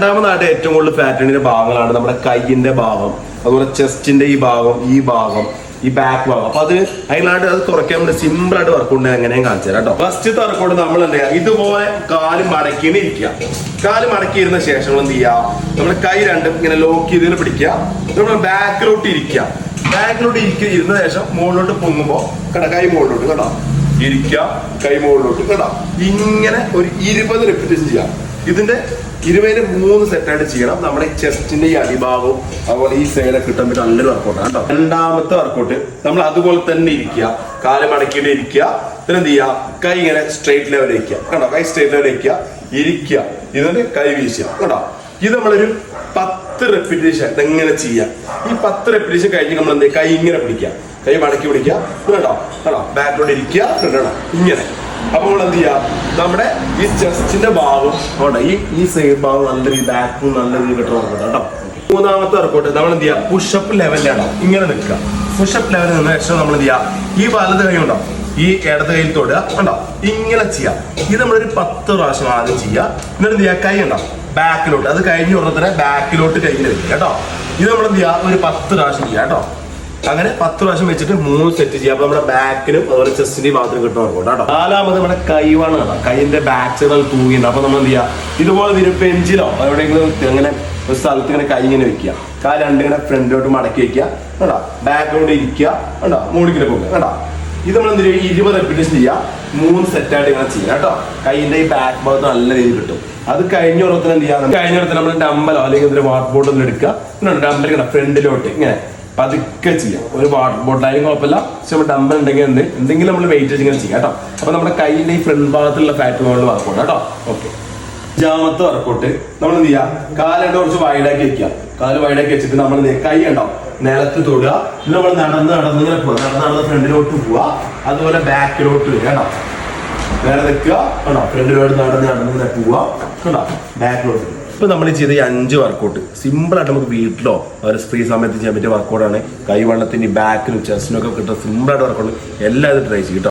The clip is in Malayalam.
രണ്ടാമതായിട്ട് ഏറ്റവും കൂടുതൽ ഫാറ്റിന്റെ ഭാഗങ്ങളാണ് നമ്മുടെ കൈയിന്റെ ഭാഗം അതുപോലെ ചെസ്റ്റിന്റെ ഈ ഭാഗം ഈ ഭാഗം ഈ ബാക്ക് ഭാഗം. അപ്പൊ അത് അതിനായിട്ട് അത് കുറയ്ക്കാൻ വേണ്ടി സിമ്പിൾ ആയിട്ട് വർക്കൗട്ട് എങ്ങനെയും കാണിച്ചു തരാം കേട്ടോ. ഫസ്റ്റ് വർക്കൗട്ട് നമ്മൾ എന്ത് ചെയ്യാം ഇതുപോലെ കാൽ മടക്കിയാണ് ഇരിക്കുക കാൽ മടക്കിയിരുന്ന ശേഷം എന്ത് ചെയ്യുക? നമ്മുടെ കൈ രണ്ടും ഇങ്ങനെ ലോക്ക് ചെയ്തിട്ട് പിടിക്കുക. നമ്മൾ ബാക്കിലോട്ട് ഇരിക്കുക. ബാക്കിലോട്ട് ഇരിക്കുക. ഇരുന്ന ശേഷം മുകളിലോട്ട് പൊങ്ങുമ്പോ കേട്ടോ കൈ മുകളിലോട്ട് കേട്ടോ ഇരിക്കുക. കൈ മുകളിലോട്ട് കേട്ടോ ഇങ്ങനെ ഒരു ഇരുപത് റെപ്പിറ്റേഷൻ ചെയ്യാം ഇതിന്റെ ഇരുപതിന് മൂന്ന് സെറ്റായിട്ട് ചെയ്യണം. നമ്മുടെ ചെസ്റ്റിന്റെ ഈ അടിഭാഗവും അതുപോലെ ഈ സൈഡൊക്കെ കിട്ടാൻ പറ്റും നല്ലൊരു വർക്കൗട്ടാണ് കേട്ടോ. രണ്ടാമത്തെ വർക്കൗട്ട് നമ്മൾ അതുപോലെ തന്നെ ഇരിക്കുക. കാൽ മടക്കിയിട്ട് ഇരിക്കുക. പിന്നെ എന്ത് ചെയ്യുക? കൈ ഇങ്ങനെ സ്ട്രേറ്റ് ലെവലിൽ ഇരിക്കുക. കേട്ടോ കൈ സ്ട്രേറ്റ് ലെവലിൽ ഇരിക്കുക. ഇരിക്കുക. ഇതിന്റെ കൈ വീശുക. കേട്ടോ ഇത് നമ്മളൊരു പത്ത് റെപ്പിറ്റേഷൻ എങ്ങനെ ചെയ്യാം? ഈ പത്ത് റെപ്പിറ്റേഷൻ കഴിഞ്ഞ് നമ്മൾ എന്ത്? കൈ ഇങ്ങനെ പിടിക്കുക. കൈ മടക്കി പിടിക്കുക. കേട്ടോ കേട്ടോ ബാക്കിലോട്ട് ഇരിക്കുക. ഇങ്ങനെ. അപ്പൊ നമ്മൾ എന്ത് ചെയ്യാം? നമ്മുടെ ഈ ചെസ്റ്റിന്റെ ഭാഗം അവിടെ ഈ ഈ സൈഡ് ഭാഗം നല്ല രീതി ബാക്കും നല്ല രീതിയിൽ കിട്ടണം കേട്ടോ. മൂന്നാമത്തെ വർക്കൗട്ട് നമ്മൾ എന്ത് ചെയ്യാ? പുഷപ്പ് ലെവലിലാണ് ഇങ്ങനെ നിൽക്കുക. പുഷപ്പ് ലെവലിൽ നിന്ന് ശേഷം നമ്മൾ എന്ത് ചെയ്യാ? ഈ വലത് കൈ ഉണ്ടോ? ഈ ഇടത് കയ്യിൽ തൊടുക ഉണ്ടോ? ഇങ്ങനെ ചെയ്യാം. ഇത് നമ്മളൊരു പത്ത് പ്രാവശ്യം ആദ്യം ചെയ്യുക. എന്നിട്ട് എന്ത് ചെയ്യുക? കൈ ഉണ്ടോ? ബാക്കിലോട്ട് അത് കഴിഞ്ഞ ഉടനെ തന്നെ ബാക്കിലോട്ട് കയ്യിൽ വെക്കുക കേട്ടോ. ഇത് നമ്മൾ എന്ത് ചെയ്യുക? ഒരു പത്ത് പ്രാവശ്യം ചെയ്യുക കേട്ടോ. അങ്ങനെ പത്ത് പ്രാവശ്യം വെച്ചിട്ട് മൂന്ന് സെറ്റ് ചെയ്യാം. അപ്പൊ നമ്മുടെ ബാക്കിനും അതുപോലെ ചെസ്റ്റിന്റെയും മാത്രം കിട്ടുന്നവർക്ക് കേട്ടോ നാലാമത് നമ്മുടെ കൈവാണ് കേട്ടോ കൈന്റെ ബാക്ക് സൈഡ് തൂങ്ങിണ്ട് അപ്പൊ നമ്മൾ എന്ത് ചെയ്യുക ഇതുപോലെ ഒരു പെഞ്ചിലോ എവിടെയെങ്കിലും അങ്ങനെ ഒരു സ്ഥലത്ത് ഇങ്ങനെ കൈ ഇങ്ങനെ വെക്കുക. കാൽ രണ്ടിങ്ങനെ ഫ്രണ്ടിലോട്ട് മടക്കി വെക്കുക. കേട്ടോ ബാക്കിലോട്ട് ഇരിക്കുക. കേട്ടോ മൂടിക്കിനെ പോകുക. കേട്ടോ ഇത് നമ്മൾ എന്ത് ചെയ്യും? ഇരുപത് റെപ്പിറ്റേഷൻ ചെയ്യുക മൂന്ന് സെറ്റായിട്ട് ഇങ്ങനെ ചെയ്യുക കേട്ടോ. കൈയിന്റെ ഈ ബാക്ക് ഭാഗത്ത് നല്ല രീതിയിൽ കിട്ടും. അത് കഴിഞ്ഞ ഉറത്തിന് എന്ത് ചെയ്യാം? കഴിഞ്ഞ ഉറത്തിന് നമ്മൾ ഡമ്പലോ അല്ലെങ്കിൽ വാട്ട് വാട്ടർ ബോട്ടിൽ എടുക്കുക. ഡമ്പൽ ഇങ്ങനെ ഫ്രണ്ടിലോട്ട് ഇങ്ങനെ പതുക്കെ ചെയ്യാം. ഒരു വാട്ടർ ബോട്ടിലായാലും കുഴപ്പമില്ല. പക്ഷെ നമ്മൾ ഡമ്പൽ ഉണ്ടെങ്കിൽ എന്ത്? എന്തെങ്കിലും നമ്മൾ വെയിറ്റ് ഇങ്ങനെ ചെയ്യാം കേട്ടോ. അപ്പൊ നമ്മുടെ കൈയിന്റെ ഈ ഫ്രണ്ട് ഭാഗത്തുള്ള ഫാറ്റ് മുകളിൽ വർക്കൗട്ട് കേട്ടോ. ഓക്കെ അഞ്ചാമത്തെ വർക്കൗട്ട് നമ്മൾ എന്ത് ചെയ്യാം? കാലുണ്ട് കുറച്ച് വൈഡാക്കി വെക്കുക. കാൽ വൈഡാക്കി വെച്ചിട്ട് നമ്മൾ കൈ ഉണ്ടാവും. നിലത്ത് തൊടുക. പിന്നെ നമ്മൾ നടന്ന് നടന്ന് ഇങ്ങനെ നടന്ന് നടന്ന് ഫ്രണ്ടിലോട്ട് പോവുക. അതുപോലെ ബാക്കിലോട്ട് വരിക കേട്ടോ. നേരെ നിൽക്കുക. കേട്ടോ ഫ്രണ്ടിലോട്ട് നടന്ന് നടന്ന് പോവാ കേട്ടോ ബാക്കിലോട്ട് ഇപ്പൊ നമ്മൾ ചെയ്ത ഈ അഞ്ച് വർക്കൗട്ട് സിമ്പിൾ ആയിട്ട് നമുക്ക് വീട്ടിലോ ഒരു ഫ്രീ സമയത്ത് ചെയ്യാൻ പറ്റിയ വർക്കൗട്ടാണ് കൈവണ്ണത്തിന്റെ ബാക്കിനും ചെസ്റ്റിനും ഒക്കെ കിട്ടുന്ന സിമ്പിൾ ആയിട്ട് വർക്കൗട്ട് എല്ലാം ഇത് ട്രൈ ചെയ്യും